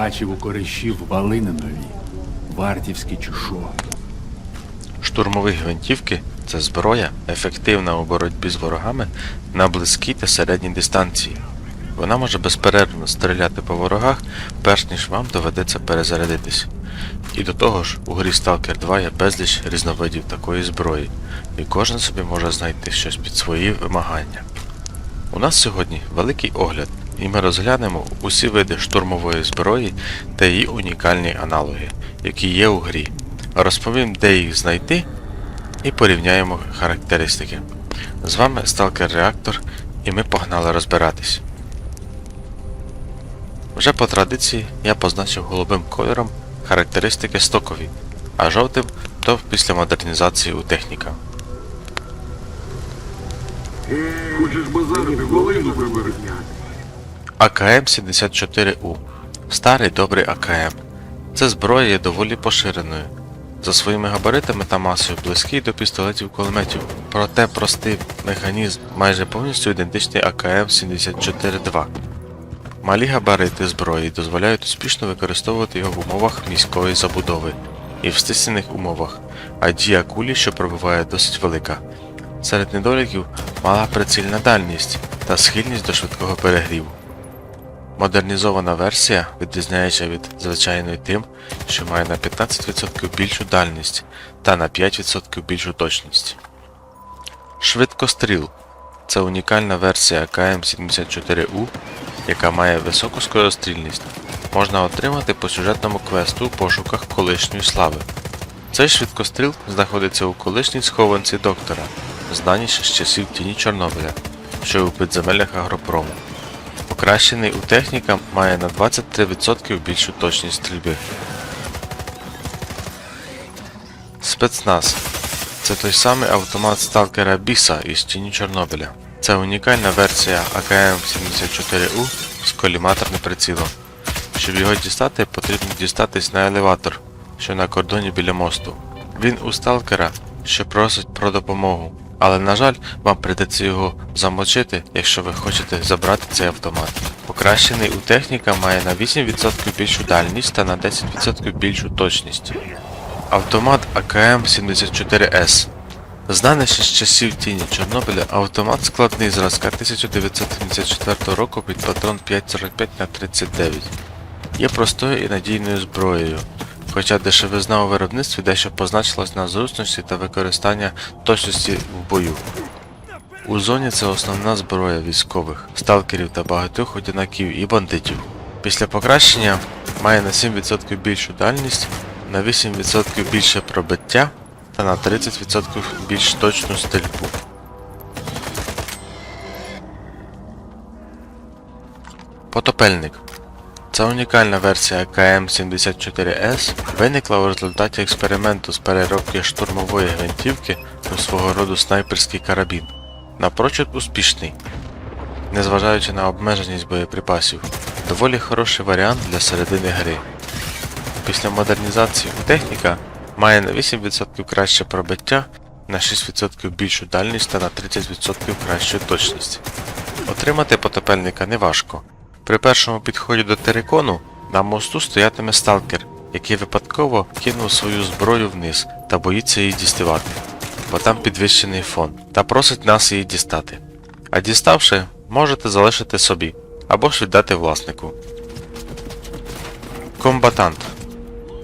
Бачив у коришів валини нові, вартівські чи. Штурмові гвинтівки це зброя, ефективна у боротьбі з ворогами на близькій та середній дистанції. Вона може безперервно стріляти по ворогах, перш ніж вам доведеться перезарядитись. І до того ж, у грі Stalker 2 є безліч різновидів такої зброї, і кожен собі може знайти щось під свої вимагання. У нас сьогодні великий огляд, і ми розглянемо усі види штурмової зброї та її унікальні аналоги, які є у грі. Розповім, де їх знайти, і порівняємо характеристики. З вами Stalker Reactor, і ми погнали розбиратись. Вже по традиції я позначив голубим кольором характеристики стокові, а жовтим то після модернізації у техніка. Хочеш базарити, волину прибери. АКМ-74У. Старий добрий АКМ. Це зброя є доволі поширеною. За своїми габаритами та масою близький до пістолетів кулеметів, проте простий механізм майже повністю ідентичний АКМ-74-2. Малі габарити зброї дозволяють успішно використовувати його в умовах міської забудови і в стиснених умовах, а дія кулі, що пробиває, досить велика. Серед недоліків мала прицільна дальність та схильність до швидкого перегріву. Модернізована версія відрізняється від звичайної тим, що має на 15% більшу дальність та на 5% більшу точність. Швидкостріл це унікальна версія КМ74У, яка має високу скорострільність. Можна отримати по сюжетному квесту у пошуках колишньої слави. Цей швидкостріл знаходиться у колишній схованці доктора, знані ще з часів тіні Чорнобиля, що у підземеллях агропрому. Покращений у техніка має на 23% більшу точність стрільби. Спецназ це той самий автомат сталкера Біса із тіні Чорнобиля. Це унікальна версія АКМ-74У з коліматорним прицілом. Щоб його дістати, потрібно дістатись на елеватор, що на кордоні біля мосту. Він у сталкера, що просить про допомогу, але на жаль, вам прийдеться його замочити, якщо ви хочете забрати цей автомат. Покращений у техніка має на 8% більшу дальність та на 10% більшу точність. Автомат АКМ-74С Знаний ще з часів тіні Чорнобиля, автомат складний зразка 1974 року під патрон 5,45 на 39 Є простою і надійною зброєю, хоча дешевизна у виробництві дещо позначилась на зручності та використання точності в бою. У зоні це основна зброя військових, сталкерів та багатьох одинаків і бандитів. Після покращення має на 7% більшу дальність, на 8% більше пробиття та на 30% більш точну стрільбу. Потопельник. Ця унікальна версія КМ-74С виникла у результаті експерименту з переробки штурмової гвинтівки у свого роду снайперський карабін. Напрочуд успішний. Незважаючи на обмеженість боєприпасів, доволі хороший варіант для середини гри. Після модернізації техніка має на 8% краще пробиття, на 6% більшу дальність та на 30% кращу точність. Отримати потопельника неважко. При першому підході до терикону на мосту стоятиме сталкер, який випадково кинув свою зброю вниз та боїться її діставати, бо там підвищений фон, та просить нас її дістати. А діставши, можете залишити собі або ж віддати власнику. Комбатант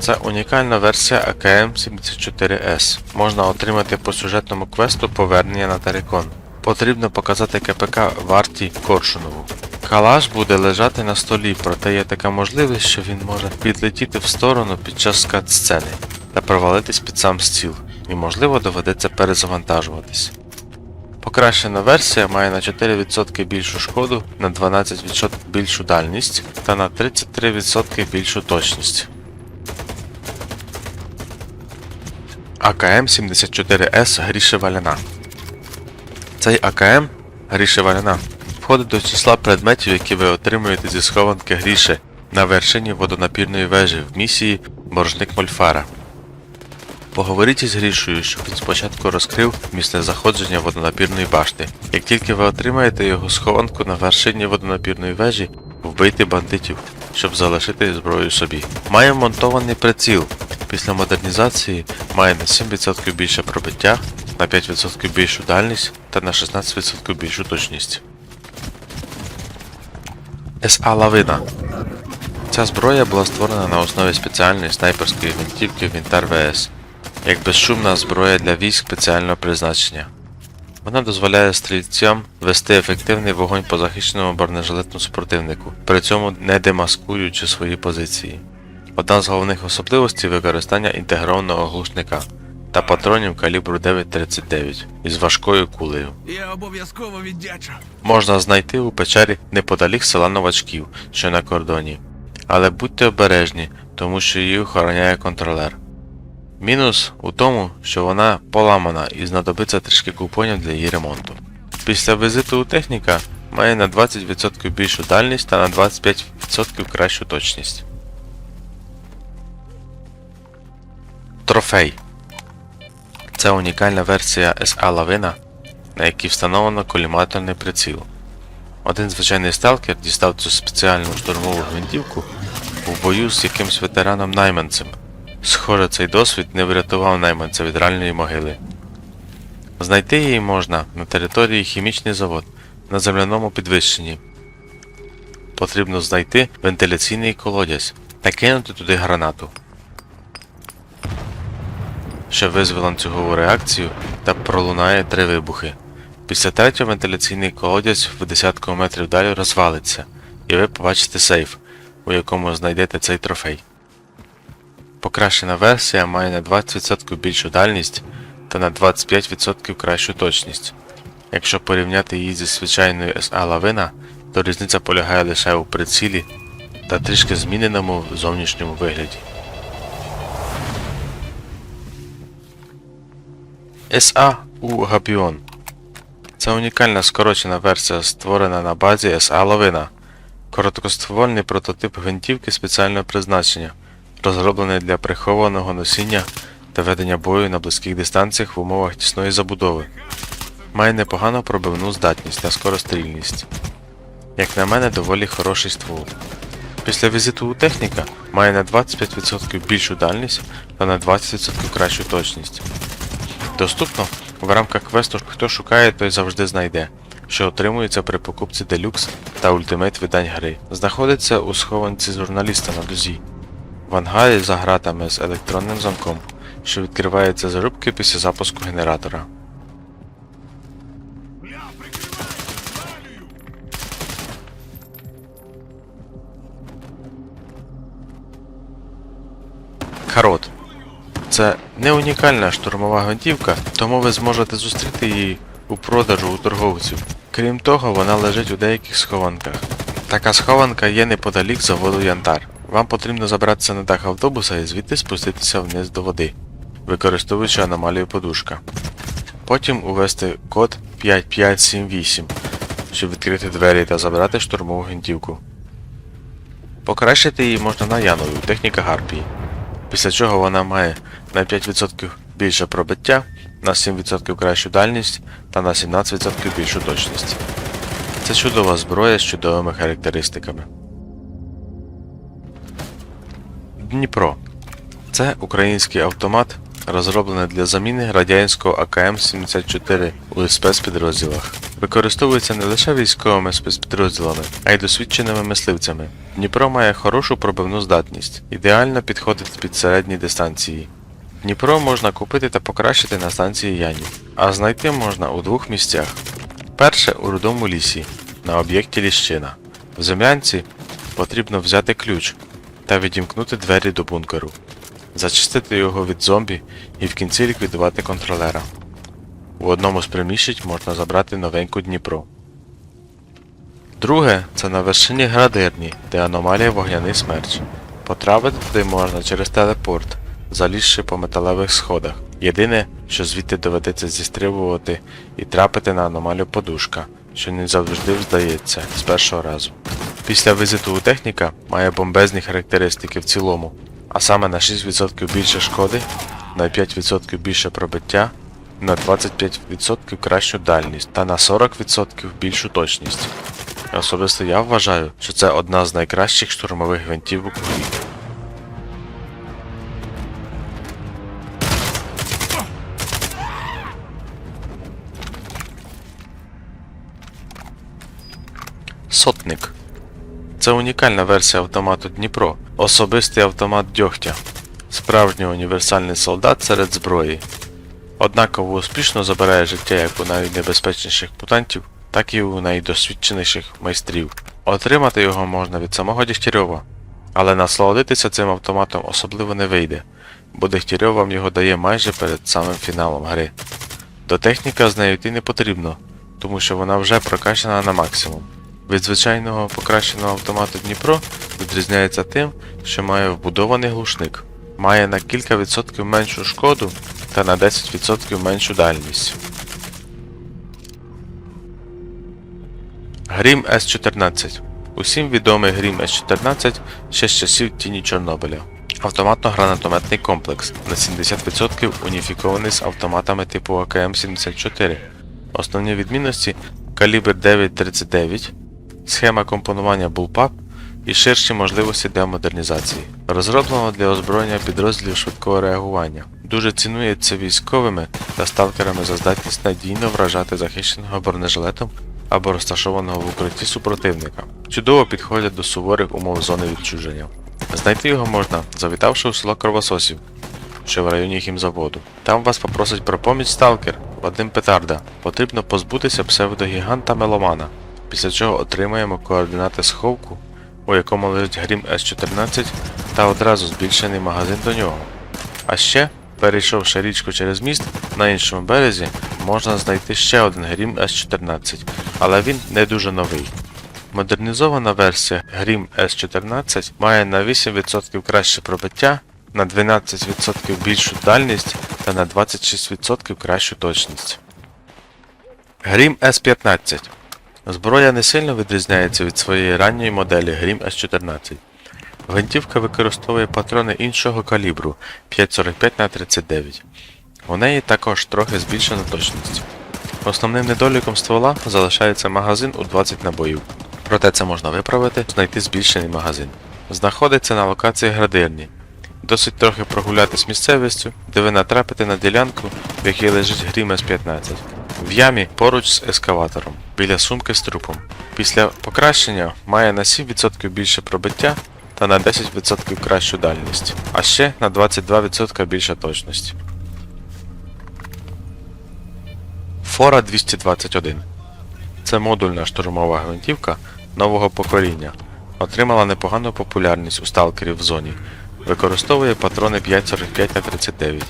це унікальна версія АКМ-74С. Можна отримати по сюжетному квесту повернення на Терекон. Потрібно показати КПК варті Коршунову. Калаш буде лежати на столі, проте є така можливість, що він може підлетіти в сторону під час кат-сцени та провалитись під сам стіл, і можливо доведеться перезавантажуватись. Покращена версія має на 4% більшу шкоду, на 12% більшу дальність та на 33% більшу точність. АКМ-74С Гріші Валяна. Цей АКМ Гріші Валяна входить до числа предметів, які ви отримуєте зі схованки Гріші на вершині водонапірної вежі в місії Боржник Мольфара. Поговоріть із Грішою, щоб він спочатку розкрив місце заходження водонапірної башти. Як тільки ви отримаєте його схованку на вершині водонапірної вежі, вбийте бандитів, щоб залишити зброю собі. Має монтований приціл. Після модернізації має на 7% більше пробиття, на 5% більшу дальність та на 16% більшу точність. СА Лавина. Ця зброя була створена на основі спеціальної снайперської гвинтівки Вінтар ВС, як безшумна зброя для військ спеціального призначення. Вона дозволяє стрільцям вести ефективний вогонь по захищеному бронежилетному супротивнику, при цьому не демаскуючи свої позиції. Одна з головних особливостей використання інтегрованого глушника та патронів калібру 9,39 із важкою кулею. Я обов'язково віддячу. Можна знайти у печері неподалік села Новачків, що на кордоні. Але будьте обережні, тому що її охороняє контролер. Мінус у тому, що вона поламана і знадобиться трішки купонів для її ремонту. Після візиту у техніка має на 20% більшу дальність та на 25% кращу точність. Трофей. Це унікальна версія Lavina, на якій встановлено коліматорний приціл. Один звичайний сталкер дістав цю спеціальну штурмову гвинтівку у бою з якимсь ветераном найманцем. Схоже, цей досвід не врятував найманця від реальної могили. Знайти її можна на території хімічний завод на земляному підвищенні. Потрібно знайти вентиляційний колодязь та кинути туди гранату, що визве ланцюгову реакцію та пролунає три вибухи. Після третього вентиляційний колодязь в десятку метрів далі розвалиться, і ви побачите сейф, у якому знайдете цей трофей. Покращена версія має на 20% більшу дальність та на 25% кращу точність. Якщо порівняти її зі звичайною SA Lavina, то різниця полягає лише у прицілі та трішки зміненому зовнішньому вигляді. SA у Гапіон це унікальна скорочена версія, створена на базі SA Лавина, короткоствольний прототип гвинтівки спеціального призначення, розроблений для прихованого носіння та ведення бою на близьких дистанціях в умовах тісної забудови. Має непогану пробивну здатність та скорострільність. Як на мене, доволі хороший ствол. Після візиту у техніка має на 25% більшу дальність та на 20% кращу точність. Доступно в рамках квесту хто шукає, той завжди знайде, що отримується при покупці Deluxe та Ultimate видань гри. Знаходиться у схованці журналіста на дузі. В ангарі за гратами з електронним замком, що відкривається з рубки після запуску генератора. Карот. Це не унікальна штурмова гвинтівка, тому ви зможете зустріти її у продажу у торговців. Крім того, вона лежить у деяких схованках. Така схованка є неподалік заводу Янтар. Вам потрібно забратися на дах автобуса і звідти спуститися вниз до води, використовуючи аномалію подушка. Потім увести код 5578, щоб відкрити двері та забрати штурмову гвинтівку. Покращити її можна на Янові, техніка Гарпії після чого вона має на 5% більше пробиття, на 7% кращу дальність та на 17% більшу точність. Це чудова зброя з чудовими характеристиками. Дніпро. Це український автомат, розроблений для заміни радянського АКМ-74 у спецпідрозділах. Використовується не лише військовими спецпідрозділами, а й досвідченими мисливцями. Дніпро має хорошу пробивну здатність, ідеально підходить під середні дистанції. Дніпро можна купити та покращити на станції Яні, а знайти можна у двох місцях. Перше у рудому лісі, на об'єкті Ліщина. В землянці потрібно взяти ключ та відімкнути двері до бункеру, зачистити його від зомбі і в кінці ліквідувати контролера. У одному з приміщень можна забрати новеньку Дніпро. Друге це на вершині градирні, де аномалія вогняний смерч. Потрапити туди можна через телепорт, залізши по металевих сходах. Єдине, що звідти доведеться зістрибувати і трапити на аномалію подушка, що не завжди вдається з першого разу. Після візиту у техніка має бомбезні характеристики в цілому, а саме на 6% більше шкоди, на 5% більше пробиття, на 25% кращу дальність та на 40% більшу точність. Особисто я вважаю, що це одна з найкращих штурмових гвинтівок у грі. Сотник. Це унікальна версія автомату Дніпро, особистий автомат дьогтя, справжній універсальний солдат серед зброї. Однаково успішно забирає життя як у найнебезпечніших мутантів, так і у найдосвідченіших майстрів. Отримати його можна від самого Дігтярьова, але насолодитися цим автоматом особливо не вийде, бо Дегтярьов вам його дає майже перед самим фіналом гри. До техніка з нею йти не потрібно, тому що вона вже прокачана на максимум. Від звичайного покращеного автомату Дніпро відрізняється тим, що має вбудований глушник, має на кілька відсотків меншу шкоду та на 10% меншу дальність. Грім С-14. Усім відомий Грім С-14 ще з часів тіні Чорнобиля. Автоматно-гранатометний комплекс на 70% уніфікований з автоматами типу АКМ-74. Основні відмінності калібр 9.39, схема компонування Bullpup і ширші можливості для модернізації. Розроблено для озброєння підрозділів швидкого реагування. Дуже цінується військовими та сталкерами за здатність надійно вражати захищеного бронежилетом або розташованого в укритті супротивника. Чудово підходять до суворих умов зони відчуження. Знайти його можна, завітавши у село Кровососів, що в районі хімзаводу. Там вас попросить про поміч сталкер Вадим Петарда. Потрібно позбутися псевдогіганта Меломана, після чого отримаємо координати сховку, у якому лежить грім С-14 та одразу збільшений магазин до нього. А ще, перейшовши річку через міст, на іншому березі можна знайти ще один грім С-14, але він не дуже новий. Модернізована версія Грім S14 має на 8% краще пробиття, на 12% більшу дальність та на 26% кращу точність. Грім S15 Зброя не сильно відрізняється від своєї ранньої моделі Грім S14. Гвинтівка використовує патрони іншого калібру 5,45 на 39 У неї також трохи збільшена точність. Основним недоліком ствола залишається магазин у 20 набоїв. Проте це можна виправити, знайти збільшений магазин. Знаходиться на локації градирні. Досить трохи прогулятись місцевістю, де ви натрапите на ділянку, в якій лежить грім С-15. В ямі поруч з ескаватором, біля сумки з трупом. Після покращення має на 7% більше пробиття та на 10% кращу дальність, а ще на 22% більша точність. Фора 221 це модульна штурмова гвинтівка нового покоління. Отримала непогану популярність у сталкерів в зоні. Використовує патрони 5,45 на 39.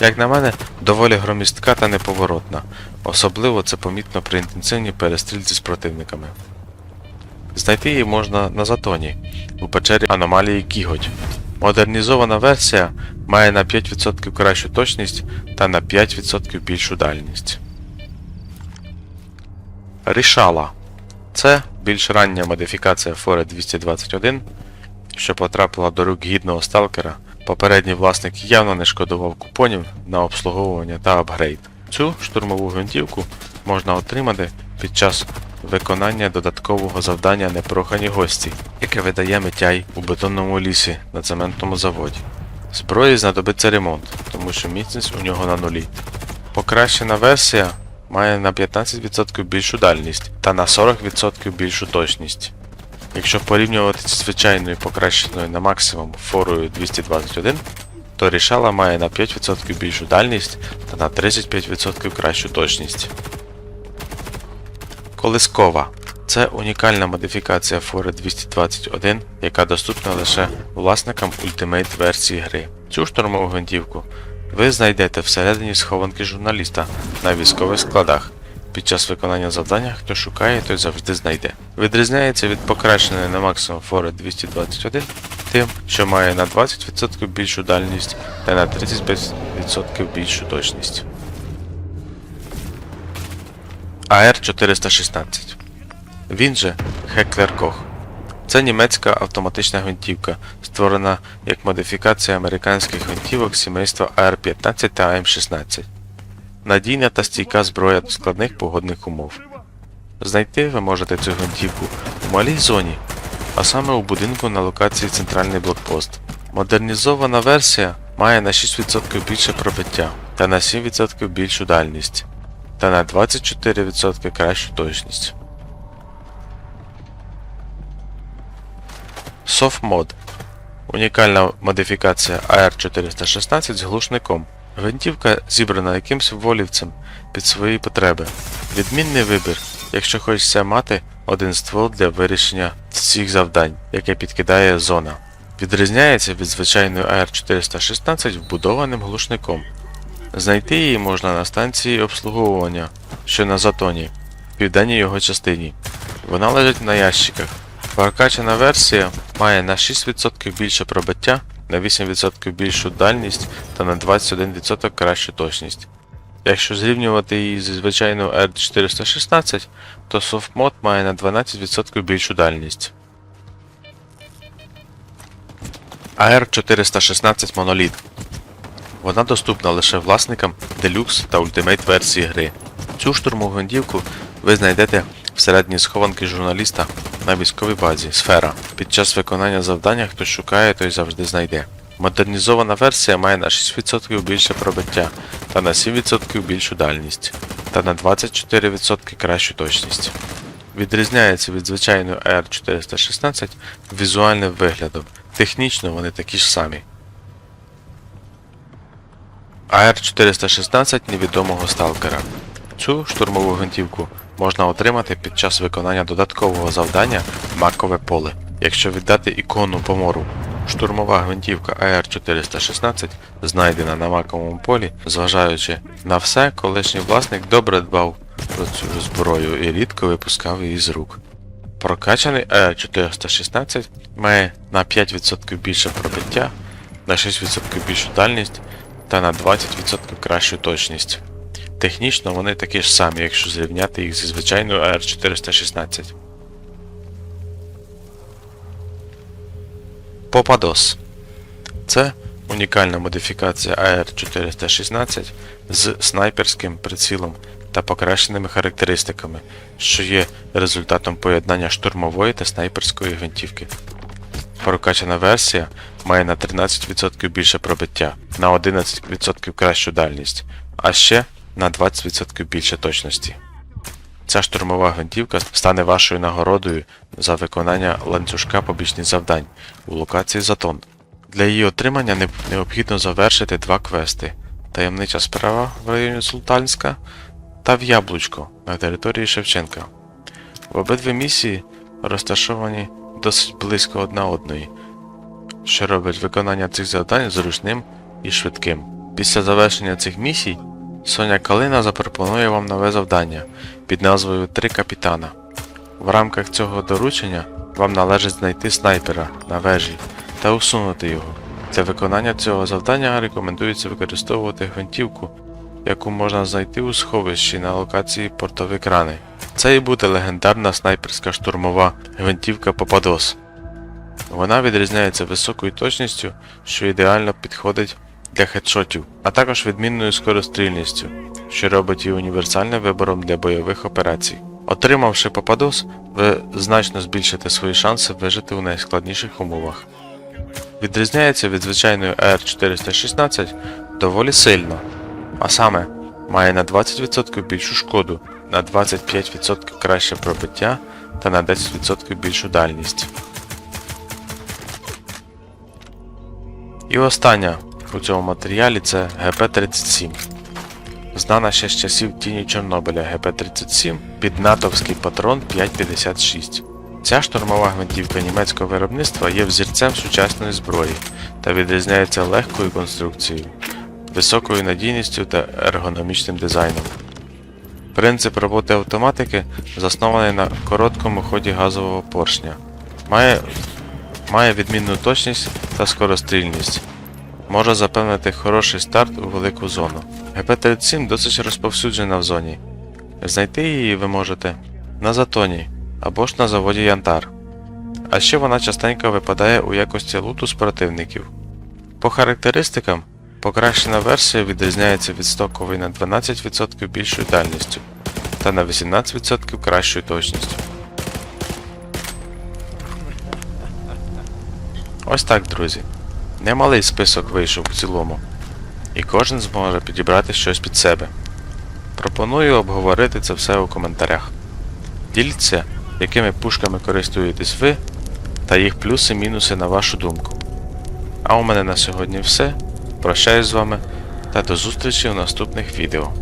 Як на мене, доволі громістка та неповоротна. Особливо це помітно при інтенсивній перестрільці з противниками. Знайти її можна на затоні у печері аномалії Кіготь. Модернізована версія має на 5% кращу точність та на 5% більшу дальність. Рішала. Це більш рання модифікація Фори 221, що потрапила до рук гідного сталкера. Попередній власник явно не шкодував купонів на обслуговування та апгрейд. Цю штурмову гвинтівку можна отримати під час виконання додаткового завдання непрохані гості, яке видає Митяй у бетонному лісі на цементному заводі. Зброї знадобиться ремонт, тому що міцність у нього на нулі. Покращена версія має на 15% більшу дальність та на 40% більшу точність. Якщо порівнювати зі звичайною покращеною на максимум форою 221, то рішала має на 5% більшу дальність та на 35% кращу точність. Колискова це унікальна модифікація Фори 221, яка доступна лише власникам Ultimate версії гри. Цю штурмову гвинтівку ви знайдете всередині схованки журналіста на військових складах. Під час виконання завдання, хто шукає, той завжди знайде. Відрізняється від покращеної на максимум Фори 221 тим, що має на 20% більшу дальність та на 35% більшу точність. АР-416 Він же Хеклер Кох. Це німецька автоматична гвинтівка, створена як модифікація американських гвинтівок сімейства АР-15 та АМ-16. Надійна та стійка зброя до складних погодних умов. Знайти ви можете цю гвинтівку у малій зоні, а саме у будинку на локації центральний блокпост. Модернізована версія має на 6% більше пробиття та на 7% більшу дальність та на 24% кращу точність. SoftMod Унікальна модифікація AR416 з глушником. Гвинтівка зібрана якимсь волівцем під свої потреби. Відмінний вибір, якщо хочеться мати один ствол для вирішення всіх завдань, яке підкидає зона. Відрізняється від звичайної AR416 вбудованим глушником. Знайти її можна на станції обслуговування, що на затоні, в південній його частині. Вона лежить на ящиках. Прокачана версія має на 6% більше пробиття, на 8% більшу дальність та на 21% кращу точність. Якщо зрівнювати її зі звичайною R416, то SoftMod має на 12% більшу дальність. AR416 Monolith вона доступна лише власникам Deluxe та Ultimate версії гри. Цю штурмову гвинтівку ви знайдете всередині схованки журналіста на військовій базі Сфера. Під час виконання завдання хто шукає, той завжди знайде. Модернізована версія має на 6% більше пробиття та на 7% більшу дальність та на 24% кращу точність. Відрізняється від звичайної AR416 візуальним виглядом. Технічно вони такі ж самі. АР-416 невідомого сталкера. Цю штурмову гвинтівку можна отримати під час виконання додаткового завдання Макове поле. Якщо віддати ікону помору, штурмова гвинтівка АР-416 знайдена на маковому полі, зважаючи на все, колишній власник добре дбав про цю зброю і рідко випускав її з рук. Прокачаний АР-416 має на 5% більше пробиття, на 6% більшу дальність та на 20% кращу точність. Технічно вони такі ж самі, якщо зрівняти їх зі звичайною AR416. Попадос. Це унікальна модифікація AR416 з снайперським прицілом та покращеними характеристиками, що є результатом поєднання штурмової та снайперської гвинтівки. Прокачана версія має на 13% більше пробиття, на 11% кращу дальність, а ще на 20% більше точності. Ця штурмова гвинтівка стане вашою нагородою за виконання ланцюжка побічних завдань у локації Затон. Для її отримання необхідно завершити два квести: таємнича справа в районі Султанська та в Яблучко на території Шевченка. В обидві місії розташовані досить близько одна одної, що робить виконання цих завдань зручним і швидким. Після завершення цих місій Соня Калина запропонує вам нове завдання під назвою Три капітана. В рамках цього доручення вам належить знайти снайпера на вежі та усунути його. Для виконання цього завдання рекомендується використовувати гвинтівку, яку можна знайти у сховищі на локації портові крани. Це і буде легендарна снайперська штурмова гвинтівка Попадос. Вона відрізняється високою точністю, що ідеально підходить для хедшотів, а також відмінною скорострільністю, що робить її універсальним вибором для бойових операцій. Отримавши Попадос, ви значно збільшите свої шанси вижити у найскладніших умовах. Відрізняється від звичайної AR416 доволі сильно, а саме має на 20% більшу шкоду, на 25% краще пробиття та на 10% більшу дальність. І остання у цьому матеріалі це ГП-37. Знана ще з часів тіні Чорнобиля ГП-37 під натовський патрон 556. Ця штурмова гвинтівка німецького виробництва є взірцем сучасної зброї та відрізняється легкою конструкцією, високою надійністю та ергономічним дизайном. Принцип роботи автоматики заснований на короткому ході газового поршня. Має, має відмінну точність та скорострільність. Може запевнити хороший старт у велику зону. ГП-37 досить розповсюджена в зоні. Знайти її ви можете на затоні або ж на заводі Янтар. А ще вона частенько випадає у якості луту з противників. По характеристикам, покращена версія відрізняється від стокової на 12% більшою дальністю та на 18% кращою точністю. Ось так, друзі. Немалий список вийшов в цілому, і кожен зможе підібрати щось під себе. Пропоную обговорити це все у коментарях. Діліться, якими пушками користуєтесь ви, та їх плюси-мінуси на вашу думку. А у мене на сьогодні все. Прощаюсь з вами та до зустрічі в наступних відео.